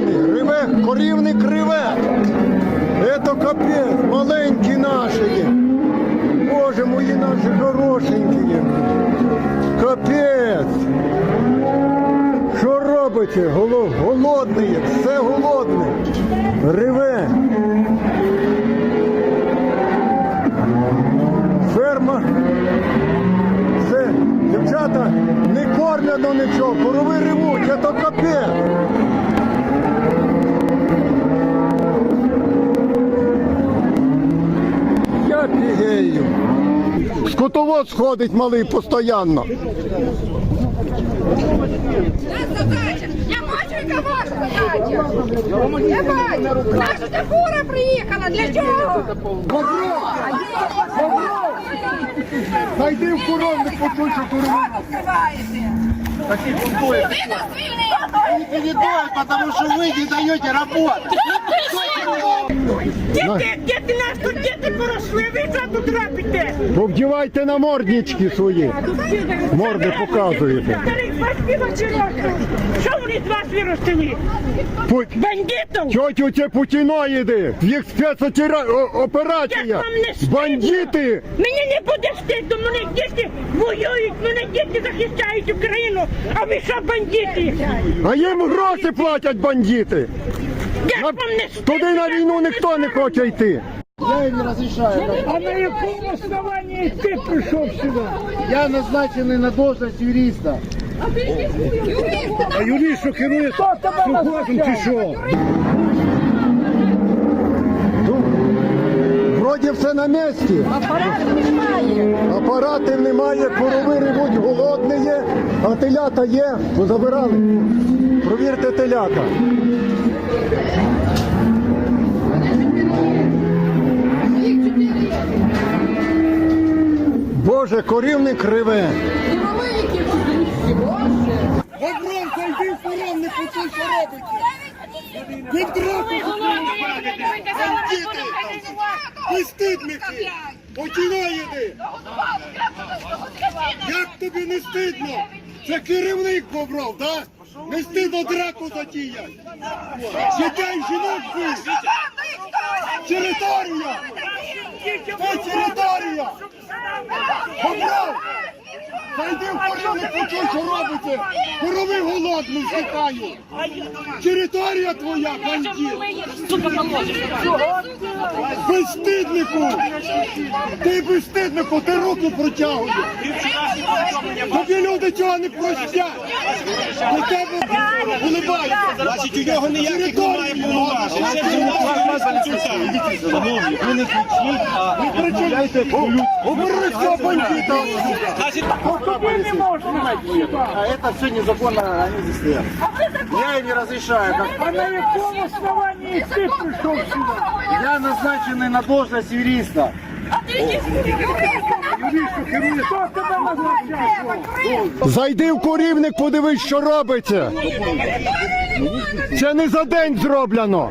Реве, корівник реве. Это капець, маленькі наші. Боже мої наші хорошенькі. Капець. Що робите? Голо- Голодний, все голодне. Реве. Ферма. Все, дівчата не кормлено нічого, корови ревуть, це капець. Я фігею. Скотовод сходить малий постійно. Я бачу, яка ваша задача. Я бачу. Наша ця фура приїхала. Для чого? Зайди в коровник, почуй, що корови. Що Ви нас звільнили. не доят, потому что вы не даете работать. Діти, діти нас тут діти поросли, ви що тут робите? Повдівайте на морднички свої. Морди показуєте. Старих. Що вони з вас виростили? Путь. Бандитів? Тьотю це путіноїди, їх спецоперація. Бандити! Мені не буде стидно, мене діти воюють, мене діти захищають Україну, а ви що бандити? А їм гроші платять бандити. Як На- вам не? Туди на війну ніхто не хоче йти. Я їм не разрешаю. А на якому основанні ти прийшов сюди? Я назначений на должность юриста. А юрист, що керує сухозом чи що? Все на місці. Апаратів немає. Апаратів немає, корови ревуть, голодні є, а телята є, бо забирали. Провірте телята. Боже, корівник реве. Бобром, зайди в пором, не почуй, що робите. Ви драку! Ви стидники! Починаєте! Як тобі не стидно? Це керівник Бобров, так? Не стидно драку затіять! Дітей жінок ви! Територія! Це територія! Бобров! Зайди в порядок, почуй, що робите! Корови голодні зникають! Територія твоя, бандит! Безстиднику! Ти безстиднику, ти руку протягуєш! Тобі люди цього не простять! До тебе улибаються! Значить, у нього ніяких немає повноважень. Це вже у вас консультант. Ви не кричіть, а не кричите! Убери цього бандита! Значить, Тобі не можна. А это все незаконно, они здесь стоят. Я им не разрешаю. как- А на якому основанні ти прийшов сюди? Я назначенный на должность юриста. Хто тебе назначав? Зайди в курівник, подивись, що робиться. Це не за день зроблено.